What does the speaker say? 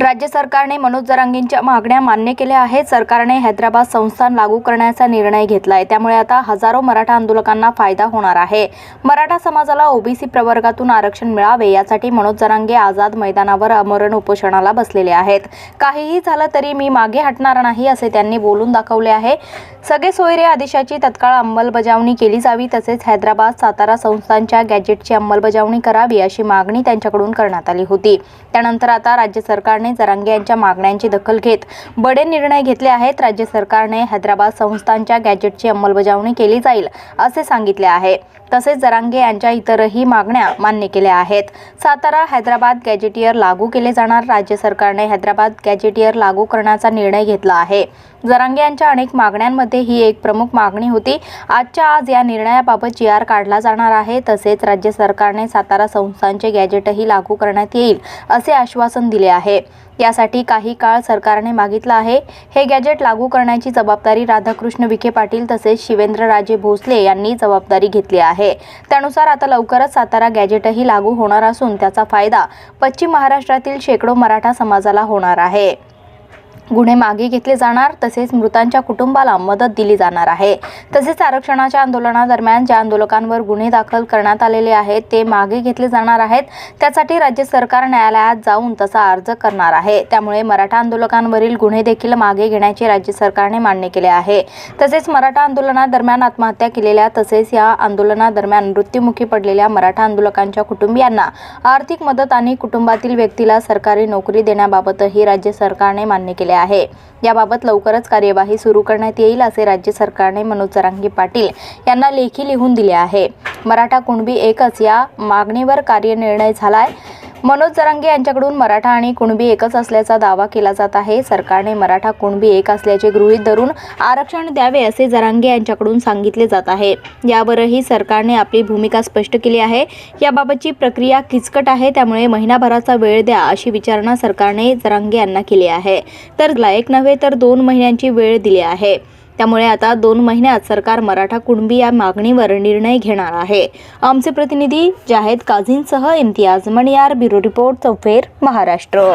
राज्य सरकारने मनोज जरांगेंच्या मागण्या मान्य केल्या आहेत. सरकारने हैदराबाद संस्थान लागू करण्याचा निर्णय घेतलाय. त्यामुळे आता हजारो मराठा आंदोलकांना फायदा होणार आहे. मराठा समाजाला ओबीसी प्रवर्गातून आरक्षण मिळावे यासाठी मनोज जरांगे आझाद मैदानावर अमरण उपोषणाला बसलेले आहेत. काहीही झालं तरी मी मागे हटणार नाही असे त्यांनी बोलून दाखवले आहे. सगळे सोयरे आदेशाची तत्काळ अंमलबजावणी केली जावी तसेच हैदराबाद सातारा संस्थांच्या गॅजेटची अंमलबजावणी करावी अशी मागणी त्यांच्याकडून करण्यात आली होती. त्यानंतर आता राज्य सरकारने जरांगे यांच्या मागण्यांची दखल घेत बडे निर्णय घेतले आहेत. राज्य सरकारने हैदराबाद संस्थांच्या गॅजेटची अंमलबजावणी केली जाईल असे सांगितले आहे. तसेच जरांगे यांच्या इतरही मागण्या मान्य केल्या आहेत. सातारा हैदराबाद गॅजेटियर लागू केले जाणार. राज्य सरकारने हैदराबाद गॅजेटियर लागू करण्याचा निर्णय घेतला आहे. जरांगे यांच्या अनेक मागण्यांमध्ये ही एक प्रमुख मागणी होती. आजच्या आज या निर्णयाबाबत जी आर काढला जाणार आहे. तसेच राज्य सरकारने सातारा संस्थांचे गॅजेटही लागू करण्यात येईल असे आश्वासन दिले आहे. यासाठी काही काळ सरकारने मागितला आहे. हे गॅजेट लागू करण्याची जबाबदारी राधाकृष्ण विखे पाटील तसेच शिवेंद्रराजे भोसले यांनी जबाबदारी घेतली आहे. त्यानुसार आता लवकरच सातारा गॅजेटही लागू होणार असून त्याचा फायदा पश्चिम महाराष्ट्रातील शेकडो मराठा समाजाला होणार आहे. गुन्हे मागे घेतले जाणार तसेच मृतांच्या कुटुंबाला मदत दिली जाणार आहे. तसेच आरक्षणाच्या आंदोलनादरम्यान ज्या आंदोलकांवर गुन्हे दाखल करण्यात आलेले आहेत ते मागे घेतले जाणार आहेत. त्यासाठी राज्य सरकार न्यायालयात जाऊन तसा अर्ज करणार आहे. त्यामुळे मराठा आंदोलकांवरील गुन्हे देखील मागे घेण्याचे राज्य सरकारने मान्य केले आहे. तसेच मराठा आंदोलनादरम्यान आत्महत्या केलेल्या तसेच या आंदोलनादरम्यान मृत्युमुखी पडलेल्या मराठा आंदोलकांच्या कुटुंबियांना आर्थिक मदत आणि कुटुंबातील व्यक्तीला सरकारी नोकरी देण्याबाबतही राज्य सरकारने मान्य केले आहे. याबाबत लवकरच कार्यवाही सुरू करण्यात येईल असे राज्य सरकारने मनोज जरांगे पाटील यांना लेखी लिहून दिले आहे. मराठा कुणबी एकच या मागणीवर कार्यनिर्णय झालाय. मनोज जरांगे यांच्याकडून मराठा आणि कुणबी एकच असल्याचा दावा केला जात आहे. सरकारने मराठा कुणबी एक असल्याचे गृहीत धरून आरक्षण द्यावे असे जरांगे यांच्याकडून सांगितले जात आहे. यावरही सरकारने आपली भूमिका स्पष्ट केली आहे. याबाबतची प्रक्रिया किचकट आहे त्यामुळे महिनाभराचा वेळ द्या अशी विचारणा सरकारने जरांगे यांना केली आहे. तर एक नव्हे तर दोन महिन्यांची वेळ दिली आहे. त्यामुळे आता दोन महिन्यात सरकार मराठा कुणबी या मागणीवर निर्णय घेणार आहे. आमचे प्रतिनिधी Zahed काझींसह Imtiyaz Maniyar bureau report Choufer Maharashtra.